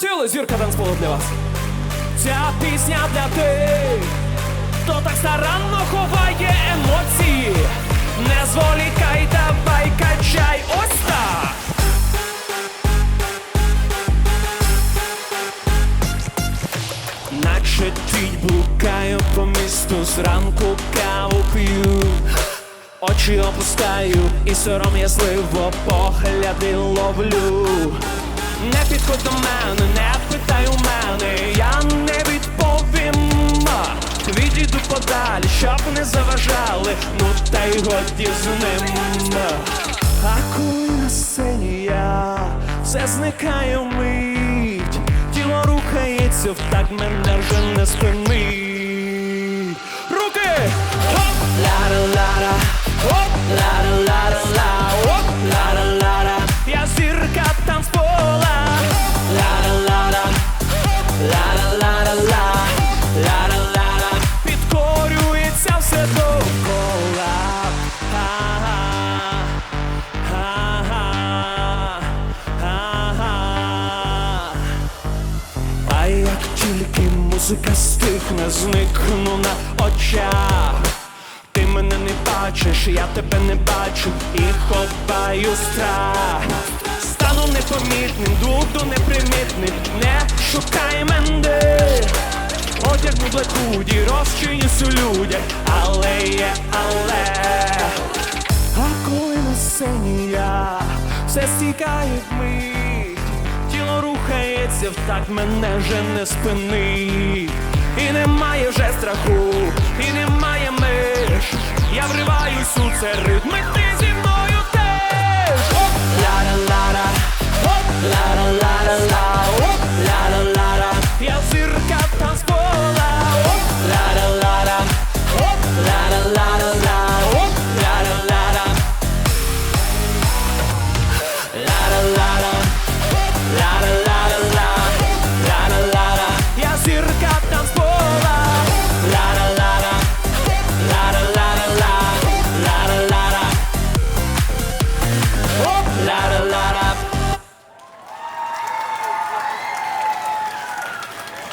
Полетіли зірка танцполу для вас. Ця пісня для тих, хто так старанно ховає емоції. Не зволікай, давай качай, ось так. Наче тінь блукаю по місту, зранку каву п'ю. Очі опускаю і сором'язливо погляди ловлю. Не підходь до мене, не питай у мене, я не відповім. Відійду подалі, щоб не заважали, ну та й годі з ним. А коли на сцені я все зникає вмить, тіло рухається, в так мене вже не спинить. Руки! Хоп! Як тільки музика стихне, зникну на очах. Ти мене не бачиш, я тебе не бачу і ховаю страх. Стану непомітним, буду непримітним, не шукай мене. Одягну блекуді, розчинюсь у людях, але є, але. А коли на сцені я все стікає вмить, тіло рухається, так мене вже не спинить. І немає вже страху, і немає меж. Я вриваюсь у це ритм,